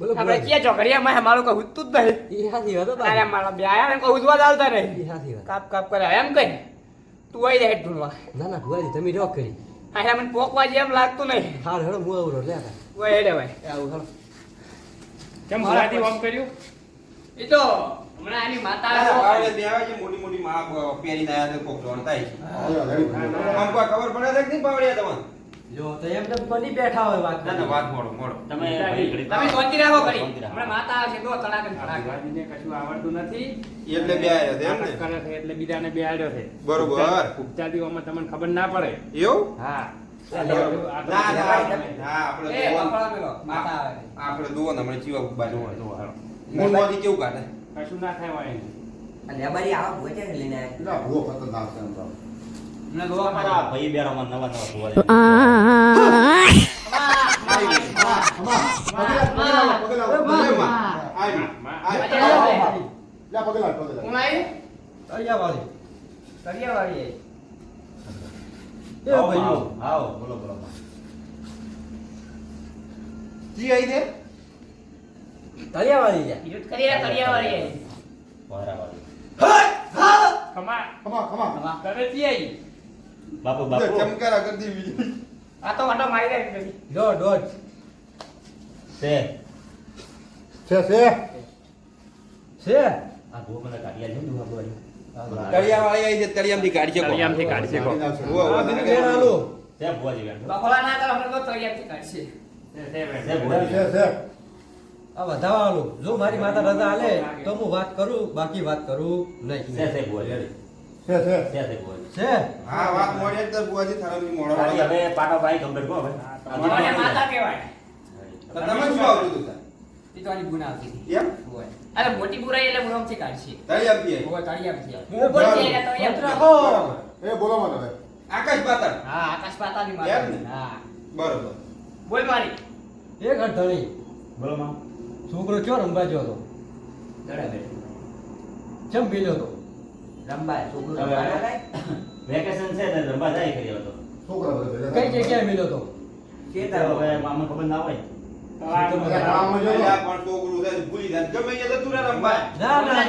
આપણે ક્યાં ચોકડીયામાં મારું કોઈ હુતું જ નહીં. ઈ હાથી હતો. અરે મારા બે આયા ને કોઈ ઉજવા ચાલતા નહીં. ઈ હાથી વાત. કાપ કાપ કરે એમ કઈ. તું આવી જાય ઢૂંઢવા ના ના ભુવાજી તમે રોક કરી. આ મને પોકવા જેમ લાગતું નહીં. હાલ હેડો હું આવરો લે આ. ઓય હેડે ભાઈ. આવું હાલો કેમ ભુવાજી ઓમ કર્યું? એ તો હમણાં આની માતા તારા. બાવળે બે આવે છે, મોટી મોટી માં પહેરીને આયા છે, કોક જોણ થાય છે. આમ કોઈ ખબર પડે છે કે નહીં બાવળિયા તમને? જો તો એમ તો કોની બેઠા હોય વાત ના, ના, વાત મોડો, મોડો. તમે તમે શાંતિ રાખો કરી હમણાં માતા આવશે તો તડાક તડાક ભુવાજીને કશું આવડતું નથી એટલે બે આવ્યો છે, એમ ને? કરે છે એટલે બીજાને બેહાડ્યો છે બરોબર. ઉપચાર દીવામાં તમને ખબર ના પડે એવું? હા બરોબર. આ તો ના, ના, તમે- ના, આપણે એ જોવાનું. બફળા મેલો માતા આવે આપણે જુઓ ને હમણાં ચીવા બાજુ જુઓ, જુઓ, હાલો. મોંમાંથી કેવું કાઢે કશું ના થાય વાય નહીં. લેબારી આવા લઈને આવ્યા અમારા મળે. ભાઈ બેરામાં નવા નવા ભુવાજી. ભલે માં. આવી, માં. આવી. કોણ આવી? અહીંયા વાળી કરિયાવાળી એ આવો, ભાઈઓ આવો, આવો, બાપુ બાપુ ચમકારા કરતી બીજી. આ તો આટો મારી દે પેલી. દોઢ દોઢ છે છે આ ગો મને કાઢી આલ્યો ને દુહા ભુવાજી. તળિયાવાળી આવી છે, તળિયામાંથી કાઢી શકો. તળિયામાંથી કાઢી શકો. ઓ બીજું બેન આલો છે ભુવાજી બેન. બફળા ના કર હમણાં તો તળિયાથી કાઢશે. છે, છે. છે. આ વધાવા આલો જો મારી માતા રજા આલે તો હું વાત કરું બાકી વાત કરું છે નહીં છે હા વાત મોડે જ તો બુઆજી થારાની મોડો હવે પાટો ભાઈ ગંભીર હવે. માતા કહેવાય. તો તમે શું આવતું તું તો આની ગુના આવતી એમ? હોય. અરે મોટી બુરાઈ એટલે કાઢશે. હું ઉપર છે એટલે તળિયાથી. રાખો આકાશ પાતાળ. હા આકાશ માતા. હા. બરોબર. બોલ મારી. એક અઢળી બોલો માં. છોકરો ચો રમવા ગયો હતો ચમ પીલ્યો હતો? રંબાય છોકરો હવે વેકેશન છે ને રમવા જાય કરી હવે તો. કઈ જગ્યાએ મિલ્યો હતો હવે મામા ખબર ના હોય. તળાવમાં અલ્યા પણ છોકરું છે ભૂલી જાય. ગમે એ જતું રહે રમવા ના ના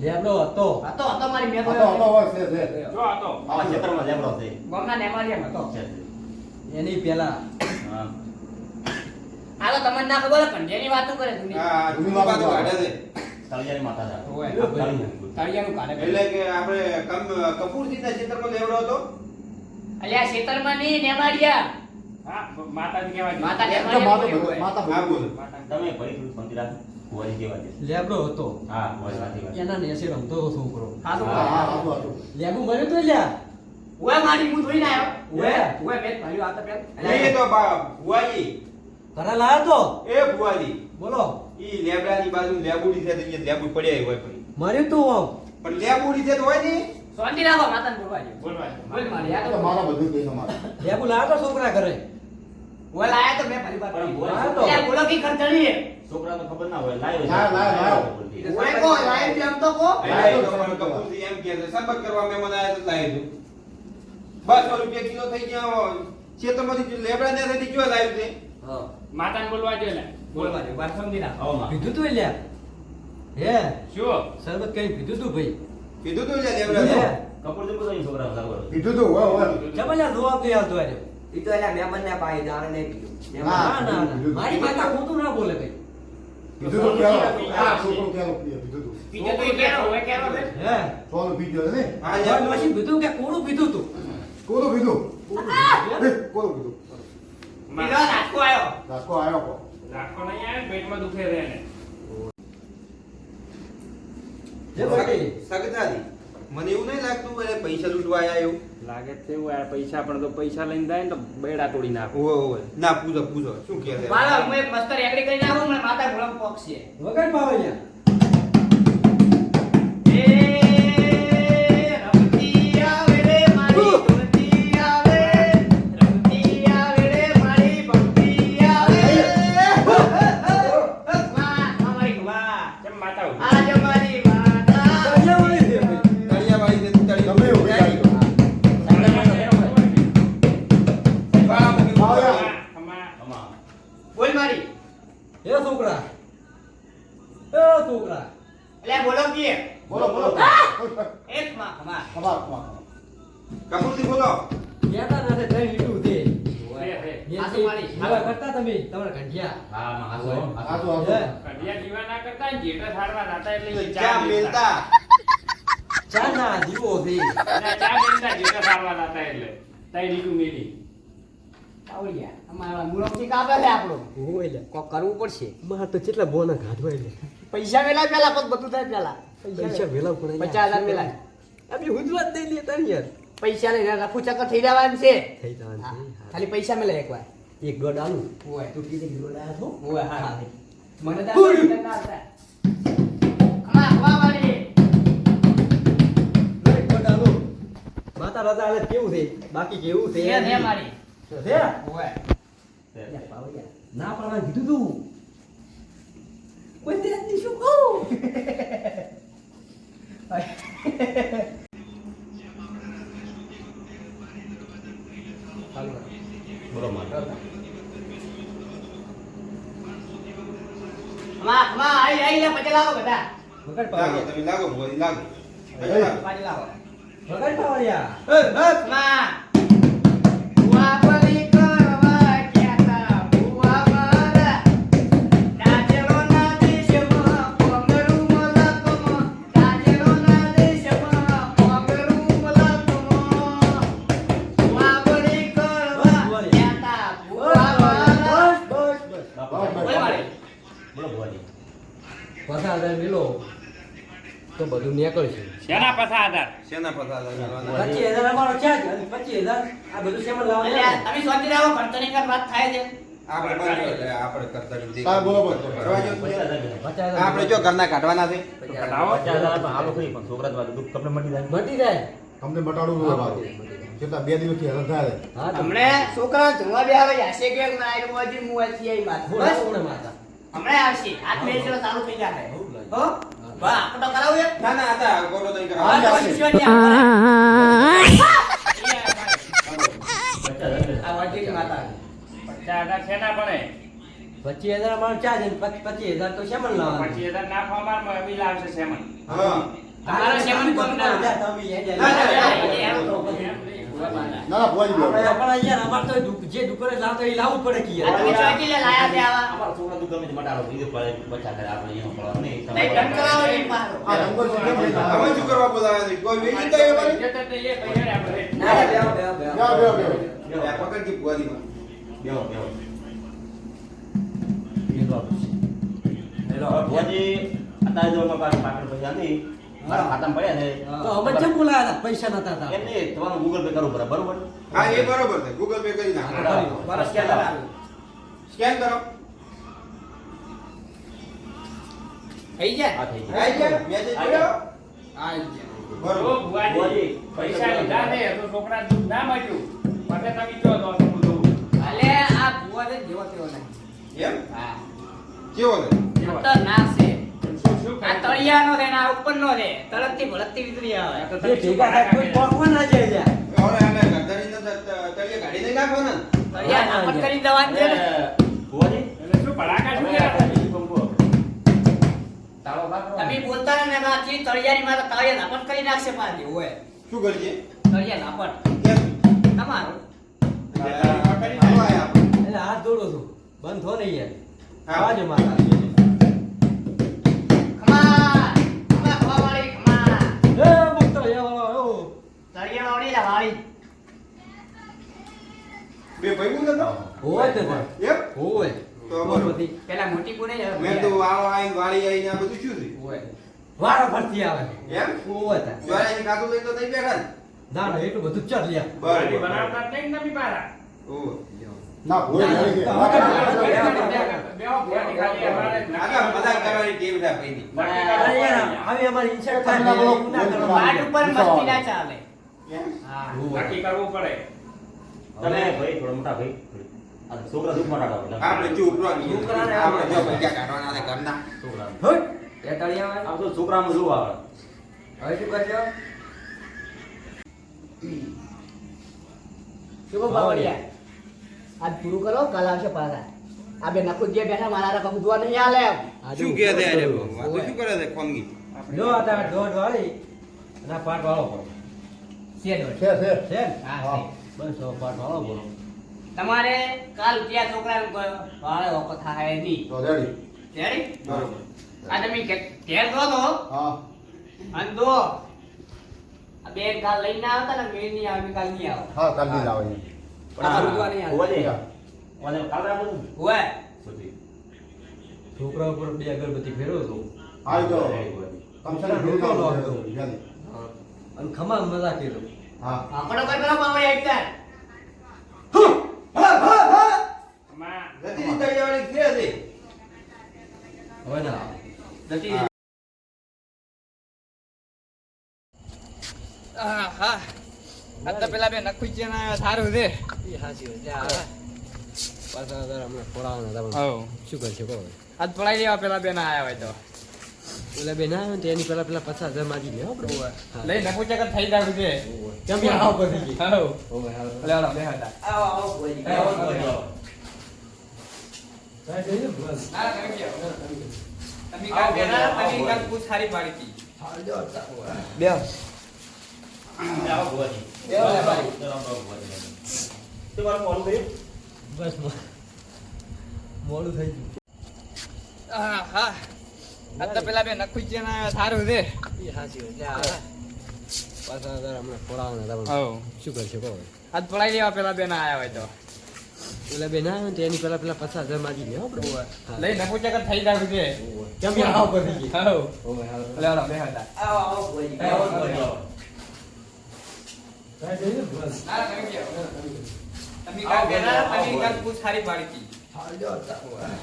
લેબડો હતો. હતો હોય છે છો હતો. આ ક્ષેત્રમાં લેબડો છે. ગામના હતો. એની પેલા હા. આ તમને ના ખબર પણ જેની વાતો કરે તું હા જૂની વાતો કાઢે છે. તળિયાની માતા છે. હોય. તળિયાનું કાઢે એટલે કે આપણે કમ- કપૂરજીના ક્ષેત્રમાં લેવડો હતો? અલ્યા ખેતરમાં નહીં નેમાડિયા હા માતાજી કહેવાય માતા માતા તમે ફરી મંદિર રાખો. ભુવાજી કેવા છે? લેબડો હતો. હા, ભુવાજી સાચી વાત. એના નેસે રમતો હતો છોકરો. હા તો લેબુ મળ્યું તો લ્યા? ઓય મારી હું થોડી આવ્યો. ઓય ઓય. ઓય મેં ભર્યું આ પેલ. એ તો ભુવાજી. ઘરે લાયો તો? એ ભુવાજી. બોલો. ઈ લેબડાની બાજુ લેબુડી છે તો લેબુ પડ્યા હોય મળ્યું તું આમ પણ લેબુડી છે તો હોય નહીં શાંતિ રાખો માતાને બોલવા દે બોલ મારી આ તો લેબુ લાયો તો છોકરા ઘરે? ઓય લાયા તો મેં ભરી બાર પણ બોલ. લાયો તો. અલ્યા બોલો કી ખર્ચણી છોકરાને ખબર ના હોય લાયો છે. લાયો, લાયો, લાયો. ઓય કો લાય તો કો એટલે એ તો પણ એમ કહે છે સંપર્ક કરવા મહેમાન આયા તો લાવી દઉં બસો રૂપિયા કિલો થઈ ગયા ખેતરમાંથી લેબડા ને થતી કયો લાવ્યું છે? હા. માતાને બોલવા લે વાત સમજી ના આવો માં. પીધું તું લ્યા? હે? શું? શરબત કઈ કીધું તું ભાઈ? કીધું તું લે હે લેબડા જવાબ નહીં આવતો આજે ઈ તો એલા મહેમાન બંને પાઈ દાણ ને પીધું. ના ના ના મારી માતા ખોટું ના બોલે ભાઈ. બીજો તો એ કેરો ઓય કેરો છે? હે? હા યાર પછી પીધું કે કોનું પીધું તું? બીજો નાખો આયો. રાખો નહીં આવે પેટમાં દુખે રહે ને જે ભાઈ સગતાજી મને એવું નહીં લાગતું એ પૈસા લૂંટવા આયા એવું. લાગે છે એવું યાર પૈસા પણ તો પૈસા લઈને જાય ને તો બેડા તોડી નાખો. ઓવે ઓવે. ના પૂછો પૂછો. શું કહે છે? બાળા હું એક મસ્તર એકડી કરી નાખું મને માતા ગુલામ પોક છે વગર પાવે કરવું પડશે માર તો કેટલા બોના ઘાટવા લે પૈસા વેલા પેલા બધું થાય પેલા પૈસા વેલા પણ પચાસ હજાર પેલા અમે હુજવાત દઈ લે તારી યાર પૈસા લઈને રફુ ચક્કર થઈ જવાનું છે થઈ જવાનું ખાલી પૈસા મેલે એકવાર એક દોઢ આલુ ઓય તું કીધું છો હા મને તો માતા રજા આલે કેવું છે? બાકી કેવું છે? એ ને મારી. છે? ઓય ના પ્રમાણે કીધું તું. કોઈ તે શું કહું? બોલો માં માં ખમા આઈ આઈ લે પછી લાવો બધા. વગર લાગો તમે લાગો. પાડી લાવો. વગર પાવડિયા એ, બસ. ખમા બુઆ બલી કરવા ક્યાંતા બુઆ તો બધું નીકળશે શેના પસા આધાર? શેના પૈસા લાગવાના? પચીસ હજાર અમારો ચાર્જ અને પચીસ હજાર આ બધું શેમાં લાવવાનું તમે શાંતિ રહો ખર્ચની કર વાત થાય છે. આપણે જો ઘરના કાઢવાના છોકરા મટી જાય? મટી જાય. તમને બટાડું. કેટલા બે હા છોકરા જોવા બે આવે હશે કે મોજી મુવાથી બસ. આવશે. આજ મેચ ચાલુ થઈ જશે હો? વાહ આપણે કરાવું ના ના. પચાસ હજાર અમારો ચાર્જ અને પચ- પચીસ હજાર તો શેમાં લાવવા પચીસ હજાર નાખવા અમારે બી લાવશે શેમાં હા. તમારા સેવન કોણ ના તમે. ના, ના, ના, તો. ના ના ભુવાજી. આપણા તો જે દુકાને લાવતો એ લાવવું પડે કે યાર. તમે. ચોકી લે લાયા છે આવા. અમાર છોકરા દુકાને તે મટાડો બીજું પડે બચા કરે આપણે એનો પડો. નહીં નહીં ધન કરાવો એ મારો. આ નંબર કેમ શું કરવા બોલાવ્યા છે? કોઈ વેચી તો એ મારી જતે તે એ પૈસા આપણે. ના બે બે બે બે બે બે બેહો, બેહો. આ પકડથી બે બે બેહો હેલો ભુવાજી અત્યારે જો અમારા પાસે પાકડ પૈસા નહીં. મારા ખાતામાં પડ્યા છે. તો અમે કેમ બોલાયા હતા? પૈસા નતા હતા. એમ તમારું ગૂગલ પે કરવું પડે બરોબર? હા એ બરોબર છે. ગૂગલ પે કરી નાખો. બરસ સ્કેન કરો. થઈ જાય આ થઈ ગયું. આવી ગયા? મેસેજ પડ્યો? આ બરોબર. ભુવાજી ભુવાજી, પૈસા લીધા છે તો છોકરા ના મળ્યું. પછી તમે જો તો શું બધું? અલે આ ભુવા છે જેવો તેવો નહીં એમ? હા. કેવો છે? ના છે. આ તળિયાનો છે ને આ ઉપરનો છે. તળપથી ભળકથી વિતરી આવે. તો તમે ભેગા થાય કોઈ ભાડા ના જાય? યાર. હવે અમે ગરદનીને તો ત- તળિયે કાઢી ને? તળિયા નાપટ કરી દેવાનું છે એટલે શું શું. તમે બોલતા ને તળિયાની તળિયા નાપટ નાખશે પાછી હોય. શું કરજે તળિયા નાપટ? તમારું. એટલે હાથ જોડું છું. બંધ થો નહીં યાર. આવાજો માતા બે ભાઈ બોલ તો હોય તો પણ. એમ? હોય તો. બધી. પેલા મોટી કોને મેં તો વાળો આઈ વાળી આવીને આ બધું શું થયું? હોય વાળો ફરતી આવે. એમ? હોય તો જોયા કાતું લઈને તો નહીં બેઠા ના. ના એટલું બધું ચાલ લ્યા. બરાબર. બનાવતા નહીં નમી પારા. ઓ ના. બેહો, ભુવાજી ખાલી અમારે ઇન્સર્ટ બોલો. એવું ના કરો. વાડ ઉપર મસ્તી ના ચાલે. હા. નક્કી કરવું પડે. તમે ભાઈ થોડા મોટા ભાઈ. છોકરા દુઃખ મટાડો આપણે ચૂપ રહો ને. આપણે જો પૈસા કાઢવાના છે ઘરના. છોકરા હોય. એ તળિયા આમ તો છોકરામાં શું આવે? હવે શું કરજો? શું બાવળિયા? આજ પૂરું કરો કાલ આવશે પાછા. આ બે નખું જે બેઠા મારા કશું જોવા નહીં આલે. શું અરે શું કરે છે જો આ દોઢ વાળી અને પાટ વાળો છે છે છે છે હા, હા. બસ હવે પાટ વાળો બોલો. તમારે કાલ ત્યાં છોકરાને વાળે વખત થાય નહીં. તો રેડી. રેડી? બરોબર. આ તમે ઘેર જો તો? હા. અને દો આ બે કાલ લઈને આવતા ને મેં નહીં આવે કાલ નહીં આવે હા કાલ નહીં આવે પણ આ રૂજવા નહીં આવે. ઓલે ઓલે કાલ રાખું. હોય છોકરા ઉપર બે અગરબત્તી ફેરવો તો. આવી તો. તમે છે ને. લો. અને ખમા મજા કર્યો. હા. પેલા પાવડે એકતા આમાં. જતી તળિયાવાળી છે છે હવે ના આવે. હા. હા આ તો પેલા બે નખું છે સારું છે. આ પાછા હમણાં હવ શું કરશે કહો આજ પડાઈ લેવા પેલા બે ના આવ્યા હોય તો. પેલા બેન ના આવે ને એની પેલા પેલા પચાસ હજાર માગી લે આપણે લઈ નખું છે કે થઈ જાવ છે કેમ કે આવો પછી હાલો. લે ઓલા બે હતા આવો આવો કોઈ આવો. ના તમે ગયો તમે આવો કાલ બેના તમે. કાલ પૂછ સારી પાડી હતી બે આવો આવો? બસ મોડું થઈ ગયું. હા હા. તો પેલા બે નખું છે ને સારું છે. શું કરશે કહો આજ પડાઈ લેવા પેલા બે ના આવ્યા હોય તો. પેલા બે ના આવે એની પેલા પેલા પચાસ હજાર માગી લે. લઈ નખું છે થઈ જાય છે કેમ આવો કરી ઓલા બે હતા. આવો આવો આવો આવો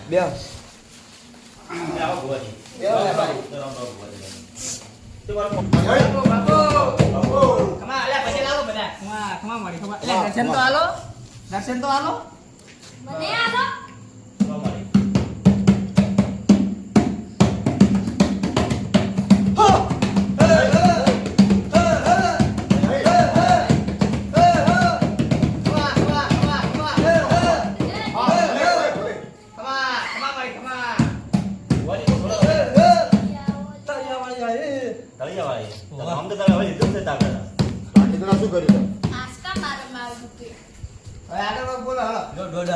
બે દર્શન તો હાલો દર્શન તો હાલો મને આલો તો આમ તો હવે લીધું જ નથી આપણે. શું કર્યું છે? મારે મારું કે હવે આગળ બોલો હાલો જો દોઢ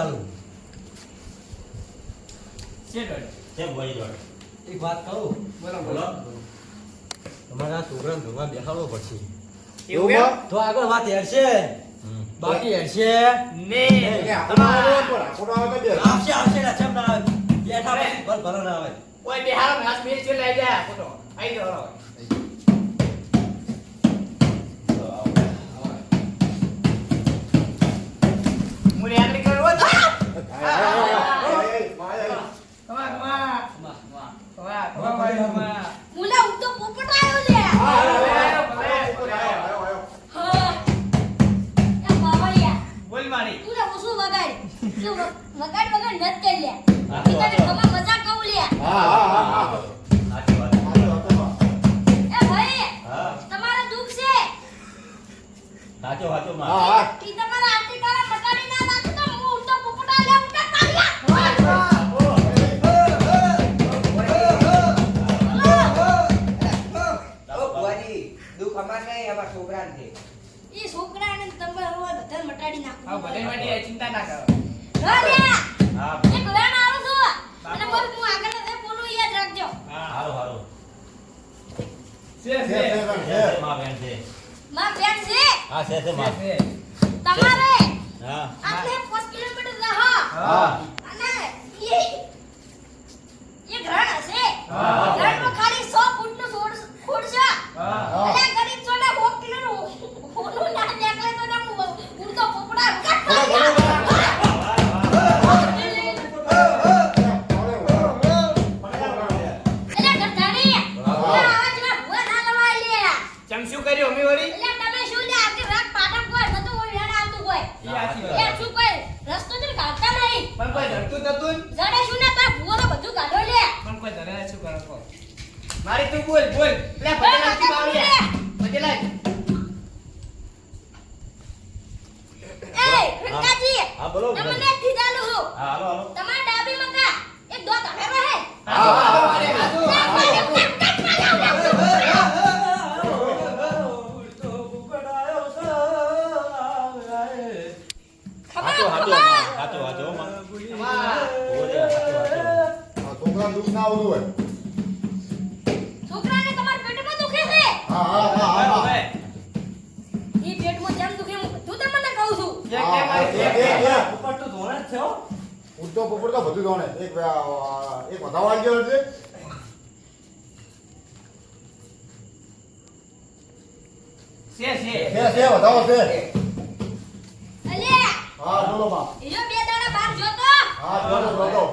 છે દોઢ. છે ભુવાજી જોડે. એક વાત કહું? બોલો બોલો. તમારે છોકરાને ધોવા બેસાડવો પડશે. એવું? તો આગળ વાત હેરશે. બાકી હેરશે. ને. એ આપણો આવે આવે તો આવશે આવશે ને ચમ ના આવે. બેઠા ભલ ભલો ના આવે. કોઈ બે હારો હાથ બે છે લઈ જા ફોટો. આઈ ગયો સાચી વાત. આયો, આયો. એ ભાઈ હા. તમારે દુઃખ છે સાચો સાચો માં. બધા મટાડી હા બધે માટે ચિંતા ના કરો હા હા. એક વેણ આવું છું અને બસ હું આગળ ને બોલું યાદ રાખજો હા હારું, હારું. છે છે, છે છે, છે, છે. છે, માં બેન છે. માં બેન છે હા, છે, છે, માં. તમારે હા. આટલે 5 કિલોમીટર રહો હા. અને એ એ ગ્રહણ હશે હા. ગ્રહણમાં ખાલી 100 ફૂટનું છોડ ખોડ છે હા મારી તું બોલ બોલ. લે પટેલા બાવળિયા એ ફિરકાજી હા, બોલો. તમને કીધાલું હો હા, હાલો, હાલો. તમાર ડાબી મકા એક હા. અરે, રહે હાચો હાચો અરે. આ છોકરાને તમારા પેટમાં દુખે છે હા હા હા હા હા ઉડતો તો બધું જાણે એક એક વધાવા ગયો છે છે છે. છે છે વધાવો છે. અલ્યા હા બોલો માં ઈજો બે દાડા બહાર જોતો? હા જોતો જોતો.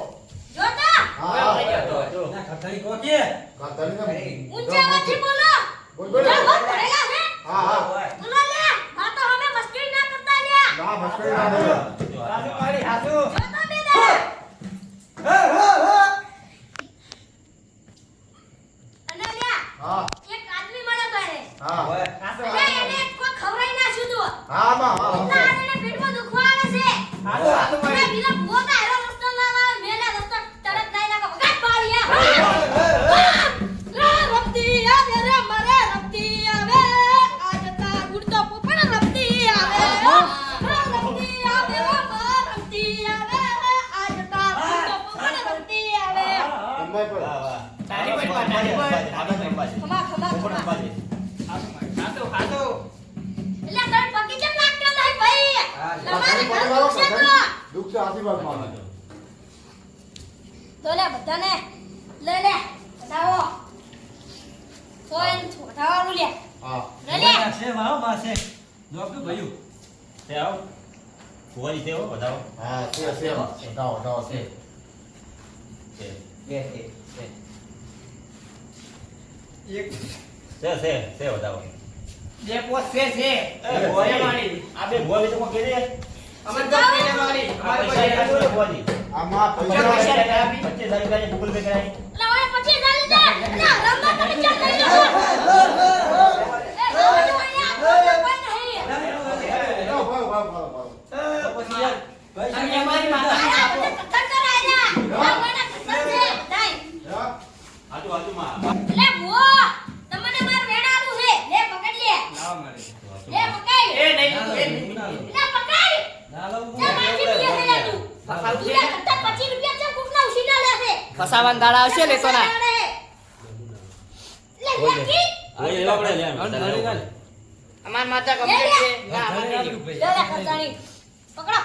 જોતો? હા. હા ના. ખતરી ઊંચા બોલો. બોલ બોલ. ભરેલા છે? હા હા. બોલો લે. આ તો અમે મસ્તી ના કરતા લ્યા ના મસ્કરી ના હાચો. મારી હાચું જોતો બે દાડા અને લ્યા હા. એક આદમી મળ્યો તારે હા. હા. આશીર્વાદમાં તો લે બધાને લે લે બતાવો તો એમ છોટાવાનું લે. હા. લે લે. છે વાવ માસે ડોક્ટર ભયું તે આવ. ફુવાજી તે હો, બતાવો. હા છે છે. બતાવો બતાવો છે. તે. બે છે બે. એક. છે, છે, છે, બતાવો. બે પોસ્ટ છે છે. આ બે વિશે કોઈ કહે છે? અમર તો મારી અમારે પૈસા આમાં પૈસા પૈસા ગૂગલ પે ના રમવા તમે ચાલ લો એ રમવા તો અહીંયા કોઈ નહીં ભાવ ભાવ ભાવ ભાવ તો પછી યાર ભાઈ અને અમારી માતા આ બધે કથન કરાય જા આ મને કથન છે બધાય હા હાચું, હાચું માં. એટલે મો તમને માર વેણાનું છે લે પકડ લે લાવ મારી લે પકડ એ નહીં ના એ લઉં, નહીં. ના લઉં. લે પકડ ના લઉં જા બાકી રૂપિયા છે લે તું તું છે. ફસાવાન દાડા આવશે લેતો ના ધણી ના અમાર માતા કમ્પ્લીટ છે. ના ધણી નહીં. પકડો.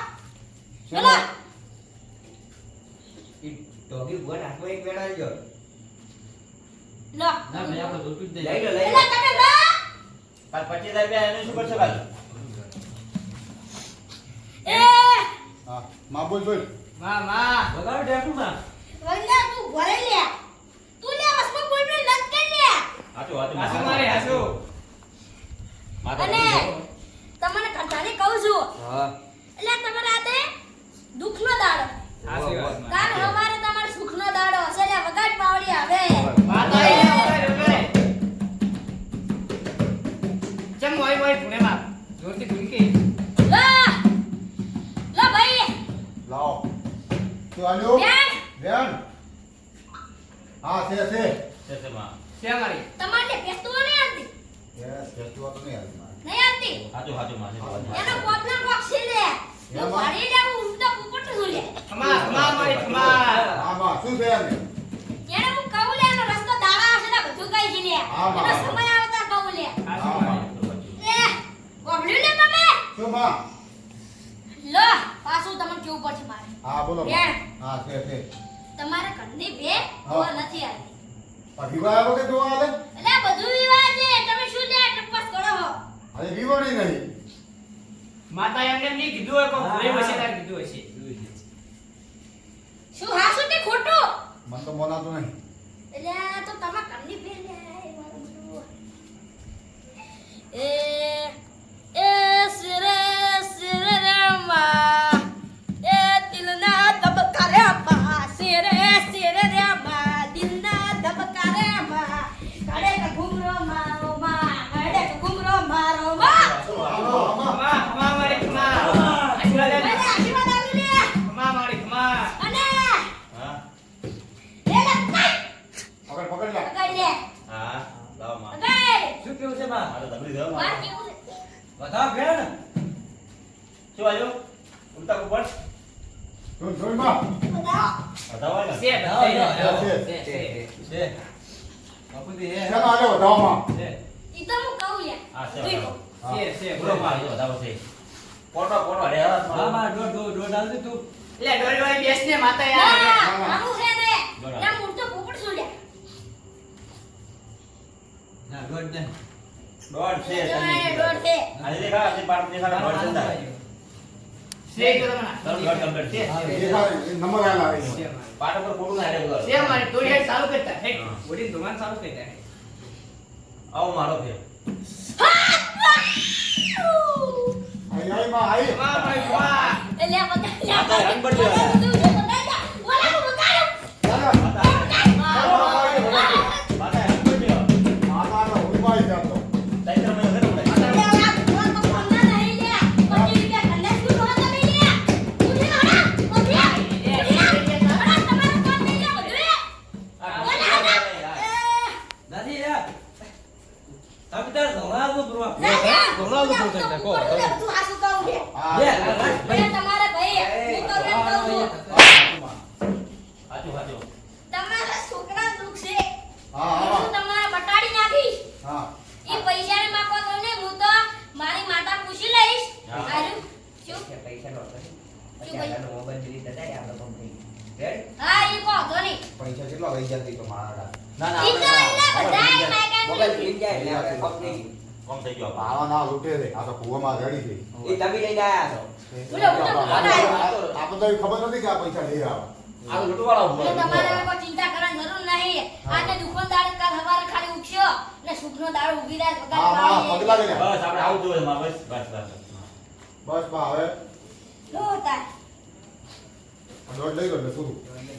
ચલો. ઈ ડોગી ભગવાન એક વેળા લ્યો. લો. ના ભાઈ આપણે જોતું જ લઈ લો લઈ લો તમે લો. પાછ પચીસ રૂપિયા એનું શું કરશો કાલ? માં બોલ બોલ. માં માં બગાડ ટેપુ માં વંદા તું ઘરે લે. તું લે વસમાં કોઈ બોલ લગ કે લે. હાચો હાચો હાચું મારે હાચું. અને. તમને ખર્ચાણી કહું છું. હા. એટલે તમારે આતે દુઃખનો દાડો. હાચી વાત તો આલ્યો? બેન! હા છે છે. છે, છે માં. છે મારી તમારે પેસ્તું નહીં આવતી? યસ કેતું તો નહીં આવતી માં નહીં આવતી? હાજો હાજો માં. એનો પોતના બોક્સ છે લે. એ એમાં? લે હું ઊંધો ઉપર તો લે. ખમા ખમા મારી ખમા હા માં શું છે એમને એને હું કહું લે એનો રસ્તો દાડા આવશે ને બધું કઈ છે લે. હા, એનો સમય આવે તો કહું લે. હા, લે ગોબલ્યું લે તમે? શું માં? લો પાછું તમને કેવું પડશે મારે. હા બોલો. બેન. હા છે છે. તમારે ઘરની બે જોવા નથી આવી. પણ વિવાહ વગર જોવા આવે? એટલે બધું વિવાહ છે. તમે શું લે ટપસ કરો છો? અરે વિવાણી નહીં. માતા એમને એમ નહીં કીધું હોય કોઈ ભૂલે હશે તાર કીધું હશે શું હા શું કે ખોટું? મન તો મોનાતું નહીં. એટલે આ તો તમારા ઘરની બે વધાવવામાં? ઈ તો હું કહું છે. લો. છે છે પૂરો માં આવ્યો વધાવો છે પોટો પોટો અરે હા હા બા દોઢ દોઢ દોઢ આલ દે તું એટલે ડોળી ડોળી બેસને માતા યાર આવું છે ને. ના મૂળ તો ના ને છે છે દેખા દેખા છે નંબર મારી. પાટ ઉપર ખોટું ના મારી. થોડી હેડ ચાલુ કરતા. હે. ઓડી ધોવાન ચાલુ કરતા આવો મારો માં, અહીં. વાહ ભાઈ વાહ. રંગ બદલ્યો. પૈસા કેટલા વહી જતી તો મારા ના ના મોબાઈલ છે. જાય એટલે આપણે કંપની. કોમ થઈ ગયો. પાવા ના લૂટે રે આ તો કુવામાં રડી છે. એ તમે લઈને આયા છો. આપણે તો ખબર નથી કે આ પૈસા લઈ આવે આ લૂંટવાળો રહ્યો. તમારે કોઈ ચિંતા કરવાની જરૂર નહીં. આજે દુકાનદાર કાલ સવારે ખાલી ઉઠ્યો ને સુખનો દાળ ઊભી રહે પગાર હા હા પગલા લઈને બસ આપણે આવું જોઈએ માં બસ બસ બસ બસ. બા હવે. લો તાર. દોઢ લઈ ગયો ને પૂરું છે. છે.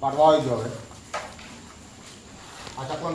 પાટવા આવી ગયો હવે આ ચકલો